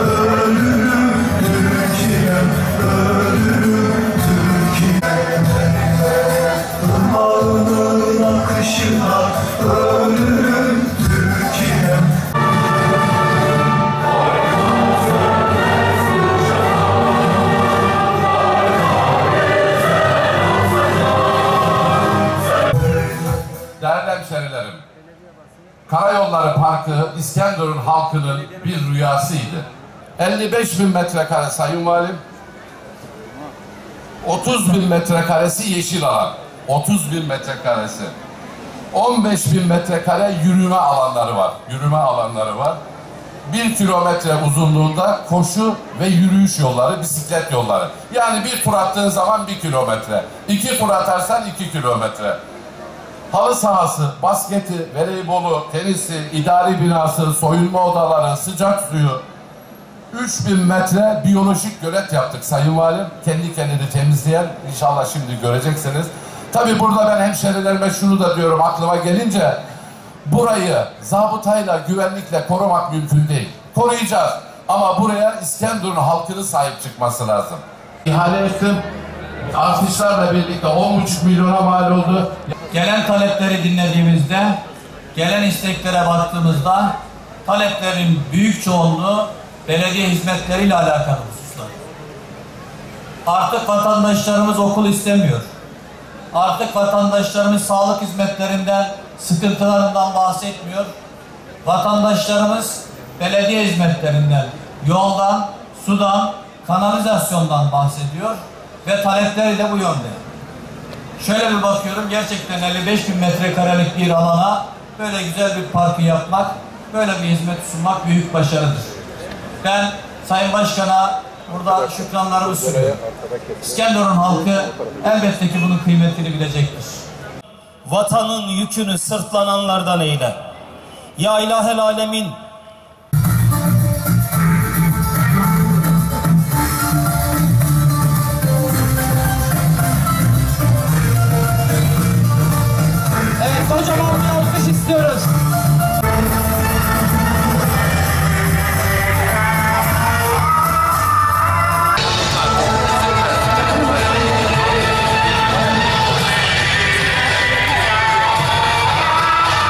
ölürüm Türkiye'm ölürüm Türkiye'm Irmağının akışına Karayolları Parkı İskenderun halkının bir rüyasıydı. 55 bin metrekare sayın valim, 30 bin metrekaresi yeşil alan, 30 bin metrekaresi. 15 bin metrekare yürüme alanları var, yürüme alanları var. Bir kilometre uzunluğunda koşu ve yürüyüş yolları, bisiklet yolları. Yani bir tur attığın zaman bir kilometre, iki tur atarsan iki kilometre halı sahası, basketi, voleybolu, tenisi, idari binası, soyunma odaları, sıcak suyu, 3000 metre biyolojik gölet yaptık Sayın Valim. Kendi kendini temizleyen inşallah şimdi göreceksiniz. Tabi burada ben hemşerilerime şunu da diyorum aklıma gelince burayı zabıtayla, güvenlikle korumak mümkün değil. Koruyacağız ama buraya İskenderun halkının sahip çıkması lazım. İhale ettim. Artışlarla birlikte 10,5 milyona mal oldu. Gelen talepleri dinlediğimizde, gelen isteklere baktığımızda taleplerin büyük çoğunluğu belediye hizmetleriyle alakalı hususlar. Artık vatandaşlarımız okul istemiyor. Artık vatandaşlarımız sağlık hizmetlerinden, sıkıntılarından bahsetmiyor. Vatandaşlarımız belediye hizmetlerinden, yoldan, sudan, kanalizasyondan bahsediyor ve talepleri de bu yönde. Şöyle bir bakıyorum gerçekten 55 bin metrekarelik bir alana böyle güzel bir parkı yapmak, böyle bir hizmet sunmak büyük başarıdır. Ben Sayın Başkan'a burada şükranlarımı sunuyorum. İskenderun halkı elbette ki bunun kıymetini bilecektir. vatanın yükünü sırtlananlardan eyle. Ya ilahel alemin